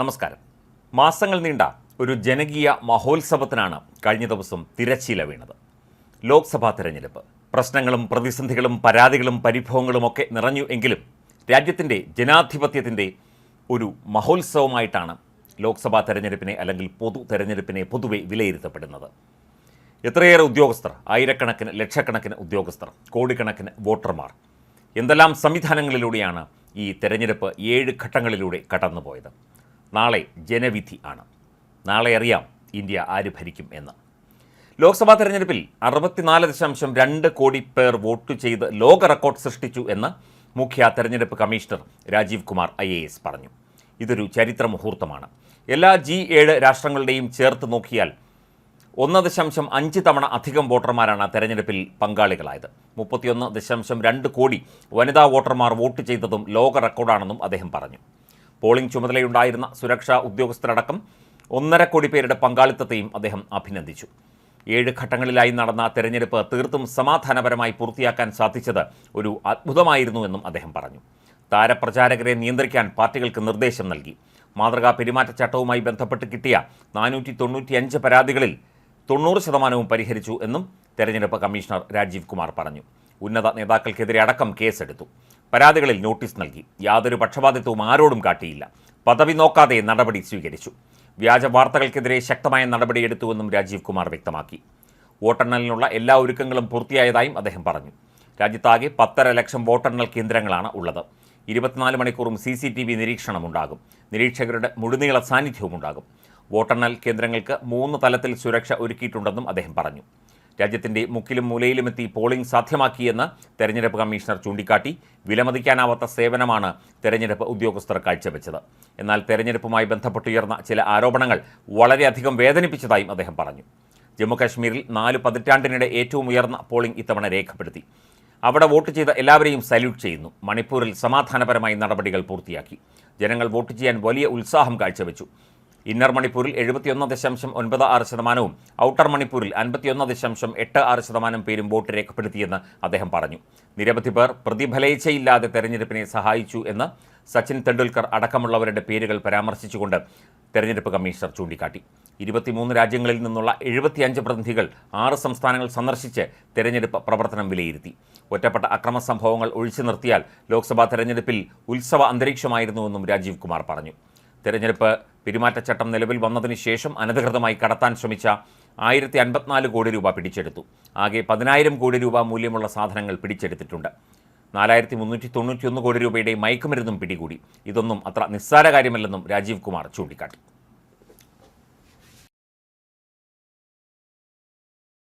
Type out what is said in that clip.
നമസ്കാരം. മാസങ്ങൾ നീണ്ട ഒരു ജനകീയ മഹോത്സവത്തിനാണ് കഴിഞ്ഞ ദിവസം തിരശ്ശീല വീണത്. ലോക്സഭാ തെരഞ്ഞെടുപ്പ്. പ്രശ്നങ്ങളും പ്രതിസന്ധികളും പരാതികളും പരിഭവങ്ങളുമൊക്കെ നിറഞ്ഞു എങ്കിലും രാജ്യത്തിന്റെ ജനാധിപത്യത്തിന്റെ ഒരു മഹോത്സവമായിട്ടാണ് ലോക്സഭാ തെരഞ്ഞെടുപ്പിനെ അല്ലെങ്കിൽ പൊതു തെരഞ്ഞെടുപ്പിനെ പൊതുവെ വിലയിരുത്തപ്പെടുന്നത്. എത്രയേറെ ഉദ്യോഗസ്ഥർ ആയിരക്കണക്കിന് ലക്ഷക്കണക്കിന് ഉദ്യോഗസ്ഥർ കോടിക്കണക്കിന് വോട്ടർമാർ എന്തെല്ലാം സംവിധാനങ്ങളിലൂടെയാണ് ഈ തെരഞ്ഞെടുപ്പ് ഏഴ് ഘട്ടങ്ങളിലൂടെ കടന്നുപോയത്? നാളെ ജനവിധി ആണ്. നാളെ അറിയാം ഇന്ത്യ ആര് ഭരിക്കും എന്ന്. ലോക്സഭാ തെരഞ്ഞെടുപ്പിൽ അറുപത്തിനാല് ദശാംശം രണ്ട് കോടി പേർ വോട്ട് ചെയ്ത് ലോക റെക്കോർഡ് സൃഷ്ടിച്ചു എന്ന് മുഖ്യ തെരഞ്ഞെടുപ്പ് commissioner Rajeev Kumar I A S പറഞ്ഞു. ഇതൊരു ചരിത്ര മുഹൂർത്തമാണ്. എല്ലാ ജി ഏഴ് രാഷ്ട്രങ്ങളുടെയും ചേർത്ത് നോക്കിയാൽ ഒന്ന് ദശാംശം അഞ്ച് തവണ അധികം വോട്ടർമാരാണ് തെരഞ്ഞെടുപ്പിൽ പങ്കാളികളായത്. മുപ്പത്തിയൊന്ന് ദശാംശം രണ്ട് കോടി വനിതാ വോട്ടർമാർ വോട്ട് ചെയ്തതും ലോക റെക്കോർഡാണെന്നും അദ്ദേഹം പറഞ്ഞു. പോളിംഗ് ചുമതലയുണ്ടായിരുന്ന സുരക്ഷാ ഉദ്യോഗസ്ഥരടക്കം ഒന്നര കോടി പേരുടെ പങ്കാളിത്തത്തെയും അദ്ദേഹം അഭിനന്ദിച്ചു. ഏഴ് ഘട്ടങ്ങളിലായി നടന്ന തെരഞ്ഞെടുപ്പ് തീർത്തും സമാധാനപരമായി പൂർത്തിയാക്കാൻ സാധിച്ചത് ഒരു അത്ഭുതമായിരുന്നുവെന്നും അദ്ദേഹം പറഞ്ഞു. താരപ്രചാരകരെ നിയന്ത്രിക്കാൻ പാർട്ടികൾക്ക് നിർദ്ദേശം നൽകി. മാതൃകാ പെരുമാറ്റച്ചട്ടവുമായി ബന്ധപ്പെട്ട് കിട്ടിയ നാനൂറ്റി തൊണ്ണൂറ്റിയഞ്ച് പരാതികളിൽ തൊണ്ണൂറ് ശതമാനവും പരിഹരിച്ചു എന്നും തെരഞ്ഞെടുപ്പ് കമ്മീഷണർ രാജീവ് കുമാർ പറഞ്ഞു. ഉന്നത നേതാക്കൾക്കെതിരെ അടക്കം കേസെടുത്തു. പരാതികളിൽ നോട്ടീസ് നൽകി. യാതൊരു പക്ഷപാതിത്വവും ആരോടും കാട്ടിയില്ല. പദവി നോക്കാതെ നടപടി സ്വീകരിച്ചു. വ്യാജ വാർത്തകൾക്കെതിരെ ശക്തമായ നടപടിയെടുത്തുവെന്നും രാജീവ് കുമാർ വ്യക്തമാക്കി. വോട്ടെണ്ണലിനുള്ള എല്ലാ ഒരുക്കങ്ങളും പൂർത്തിയായതായും അദ്ദേഹം പറഞ്ഞു. രാജ്യത്താകെ പത്തര ലക്ഷം വോട്ടെണ്ണൽ കേന്ദ്രങ്ങളാണ് ഉള്ളത്. ഇരുപത്തിനാല് മണിക്കൂറും സി സി ടി വി നിരീക്ഷണമുണ്ടാകും. നിരീക്ഷകരുടെ മുഴുനീള സാന്നിധ്യവുമുണ്ടാകും. വോട്ടെണ്ണൽ കേന്ദ്രങ്ങൾക്ക് മൂന്ന് തലത്തിൽ സുരക്ഷ ഒരുക്കിയിട്ടുണ്ടെന്നും അദ്ദേഹം പറഞ്ഞു. രാജ്യത്തിന്റെ മുക്കിലും മൂലയിലും എത്തി പോളിംഗ് സാധ്യമാക്കിയെന്ന് തെരഞ്ഞെടുപ്പ് കമ്മീഷണർ ചൂണ്ടിക്കാട്ടി വിലമതിക്കാനാവാത്ത സേവനമാണ് തെരഞ്ഞെടുപ്പ് ഉദ്യോഗസ്ഥർ കാഴ്ചവെച്ചത്. എന്നാൽ തെരഞ്ഞെടുപ്പുമായി ബന്ധപ്പെട്ടുയർന്ന ചില ആരോപണങ്ങൾ വളരെയധികം വേദനിപ്പിച്ചതായും അദ്ദേഹം പറഞ്ഞു. ജമ്മുകാശ്മീരിൽ നാല് പതിറ്റാണ്ടിനിടെ ഏറ്റവും ഉയർന്ന പോളിംഗ് ഇത്തവണ രേഖപ്പെടുത്തി. അവിടെ വോട്ട് ചെയ്ത എല്ലാവരെയും സല്യൂട്ട് ചെയ്യുന്നു. മണിപ്പൂരിൽ സമാധാനപരമായി നടപടികൾ പൂർത്തിയാക്കി. ജനങ്ങൾ വോട്ട് ചെയ്യാൻ വലിയ ഉത്സാഹം കാഴ്ചവെച്ചു. ഇന്നർ മണിപ്പൂരിൽ എഴുപത്തിയൊന്ന് ദശാംശം ഒൻപത് ആറ് ശതമാനവും ഔട്ടർ മണിപ്പൂരിൽ അൻപത്തിയൊന്ന് ദശാംശം എട്ട് ആറ് ശതമാനം പേരും വോട്ട് രേഖപ്പെടുത്തിയെന്ന് അദ്ദേഹം പറഞ്ഞു. നിരവധി പേർ പ്രതിഫലേച്ഛയില്ലാതെ തെരഞ്ഞെടുപ്പിനെ സഹായിച്ചു എന്ന് സച്ചിൻ തെണ്ടുൽക്കർ അടക്കമുള്ളവരുടെ പേരുകൾ പരാമർശിച്ചുകൊണ്ട് തെരഞ്ഞെടുപ്പ് കമ്മീഷണർ ചൂണ്ടിക്കാട്ടി. ഇരുപത്തിമൂന്ന് രാജ്യങ്ങളിൽ നിന്നുള്ള എഴുപത്തിയഞ്ച് പ്രതിനിധികൾ ആറ് സംസ്ഥാനങ്ങൾ സന്ദർശിച്ച് തെരഞ്ഞെടുപ്പ് പ്രവർത്തനം വിലയിരുത്തി. ഒറ്റപ്പെട്ട അക്രമ സംഭവങ്ങൾ ഒഴിച്ചു നിർത്തിയാൽ ലോക്സഭാ തെരഞ്ഞെടുപ്പിൽ ഉത്സവ അന്തരീക്ഷമായിരുന്നുവെന്നും രാജീവ് കുമാർ പറഞ്ഞു. തെരഞ്ഞെടുപ്പ് പെരുമാറ്റച്ചട്ടം നിലവിൽ വന്നതിന് ശേഷം അനധികൃതമായി കടത്താൻ ശ്രമിച്ച ആയിരത്തി അൻപത്തിനാല് കോടി രൂപ പിടിച്ചെടുത്തു. ആകെ പതിനായിരം കോടി രൂപ മൂല്യമുള്ള സാധനങ്ങൾ പിടിച്ചെടുത്തിട്ടുണ്ട്. നാലായിരത്തി മുന്നൂറ്റി തൊണ്ണൂറ്റിയൊന്ന് കോടി രൂപയുടെ മയക്കുമരുന്നും പിടികൂടി. ഇതൊന്നും അത്ര നിസ്സാര കാര്യമല്ലെന്നും രാജീവ് കുമാർ ചൂണ്ടിക്കാട്ടി.